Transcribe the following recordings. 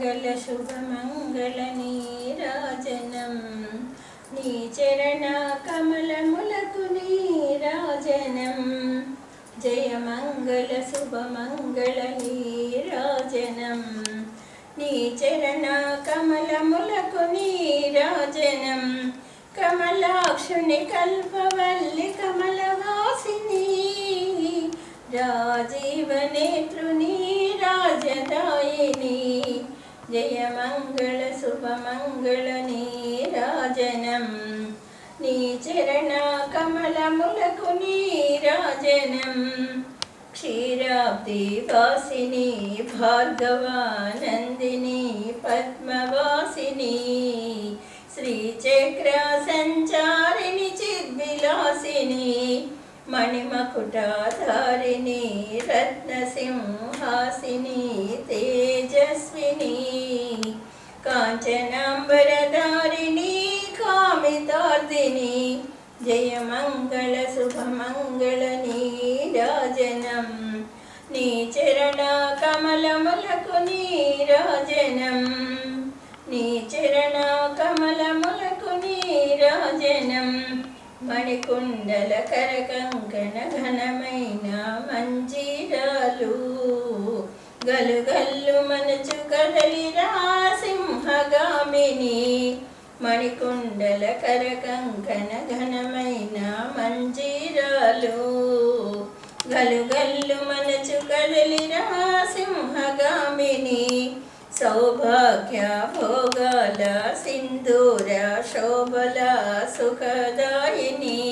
మంగళ శుభమంగళ నీరాజనం నీ చరణ కమలములకు నీరాజనం. జయ మంగళ శుభమంగళ నీరాజనం. నీ చరణ కమలములకు నీరాజనం. కమలాక్షుని కల్పవల్లి కమలవాసిని. రాజీవనేత్రుని రాజదాయిని. జయ మంగళ శుభమంగళ నీరాజనం. నీ చరణ కమలములకు నీరాజనం. క్షీరాబ్ది వాసిని భార్గవానందిని పద్మవాసిని. శ్రీచక్ర సంచారిణి చిద్విలాసిని మణిమకుటాధారిణి రత్నసింహాసిని. తే కాంచనాంబరధారిణి కామితార్థిని జయ మంగళ శుభమంగళ నీరాజనం నీ చరణ కమలములకు నీరాజనం నీ చరణ కమలములకు నీరాజనం మణికుండల కరకంకణ ఘనమైన మంజీరాలు గలుగల్లు మనచు కదలిరా మణికుండల కరకంకణ ఘనమైన మంజీరాలు. గలుగల్లు మనచు కదలి సింహగామిని సౌభాగ్య భోగాల సింధూర శోభల సుఖదాయిని.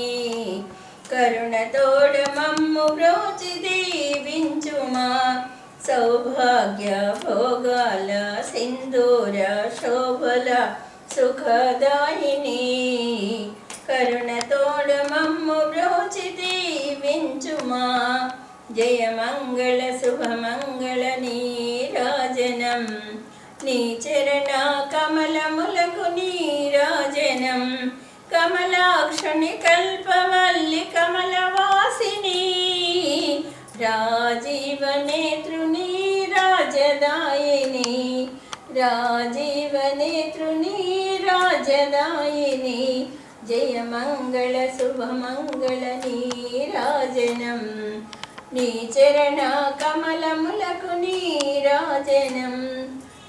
కరుణతోడ మమ్ము బ్రోచి దీవించుమా సౌభాగ్య భోగాల సింధూర శోభల సుఖదాయిని. కరుణతోడ మమ్ము బ్రోచి దీవించుమా. జయ మంగళ శుభమంగళ నీరాజనం. నీ చరణ కమలములకు నీరాజనం. కమలాక్షుని కల్పవల్లి కమలవాసిని. రాజీవనేత్రుని రాజదాయిని రాజీవనేత్రుని రాజదాయిని. రాజీవ నేత్రుని శుభమంగళ నీరాజనం నీ చరణ కమలములకు నీరాజనం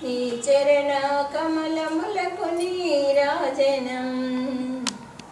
నీ చరణ కమలములకు నీరాజనం